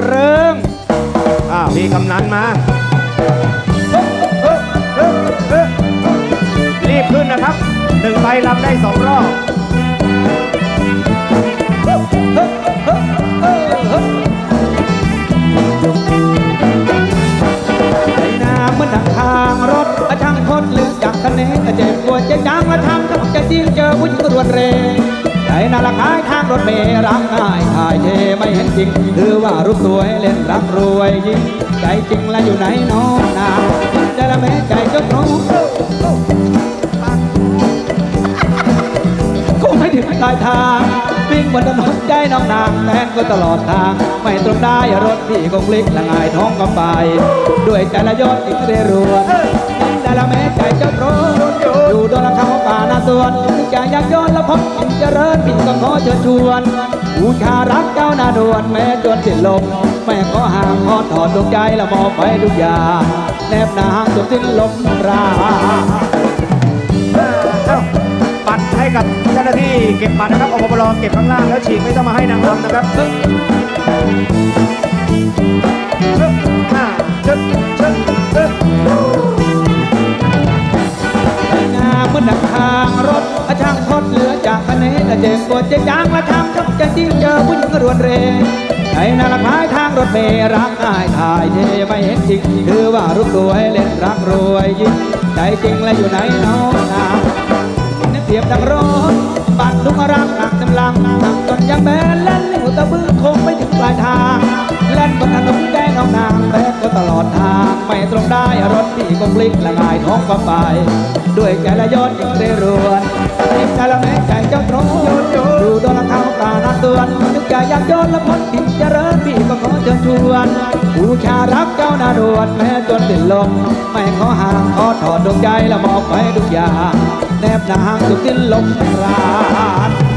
เริ่มอ้าวพี่กำนันมาเฮ้ยเฮ้ยเฮ้ยเฮ้ยรีบขึ้นนะครับหนึ่งใบลำได้สองรอบใจน้ำเมือนทางรถกระช่างทนหรือจากคะเนกระเจ็บปวดใจจางมาทำกับจะจริงเจอผู้หญิงรวดเร็ว ใจน่าละคายทางรถเมล์รักง่ายถ่ายเทไม่เห็นจริงถือว่ารูปสวยเล่นรักรวยยิ่งใจจริงแล้วอยู่ไหนน้องนาใจละแม่ใจเจ้าน้องคงไม่ถึงปลายทางวิ่งบนถนนใจน้องนางแทนก็ตลอดทาง ไม่ตรงได้รถที่คงพลิกละงายท้องก็ไป ด้วยใจละยอดอีกเรรว จะอยากย้อนละพบอินเจริญพี่ก็ขอเชิญชวนบูชารักเจ้าหน้าดวนแม้จนสิ้นลมแม่ขอห่างขอถอดดวงใจละมอบไปทุกอย่างแนบหนางจนสิ้นลมราเอ้าปัดให้กับเจ้าหน้าที่เก็บบัตรนะครับอปปรเก็บข้างล่างแล้วฉีกไม่ต้องมาให้นางรำนะครับเฮ้ยเฮ้ยอ่าเชิดเชิดเฮ้ยงามเหมือนดังทางร จากคะเนแต่เจ็บปวดใจจางและทำจับใจจริงเจอผู้หญิงรวนเรในนาละพายทางรถเมล์รักง่ายถ่ายเทไม่เห็นจริงถือว่ารูปรวยเล่นรักรวยยิ่งใจจริงและอยู่ไหนน้องนานึกเทียบดังรถบัตรทุกรักหนักกำลังหนักจนยังแบนเล่นลิ้วตะบื้อคงไม่ถึงปลายทางเล่นบนถนนแก้น้องนางแบกก็ตลอดทางไม่ตรงได้รถที่ก็พลิกละงายท้องก็ไป ด้วยใจละยอดยิ่งเรรวนจิตใจละแม่ อนนึกใจอยากย้อนละพ้นดินเจริญพี่ก็ขอเชิญชวนบูชารักเจ้าหน้าดวนแม้จนสิ้นลมไม่ขอห่างขอถอดดวงใจและมอบไปทุกอย่างแนบหนางสุดสิ้นลมรา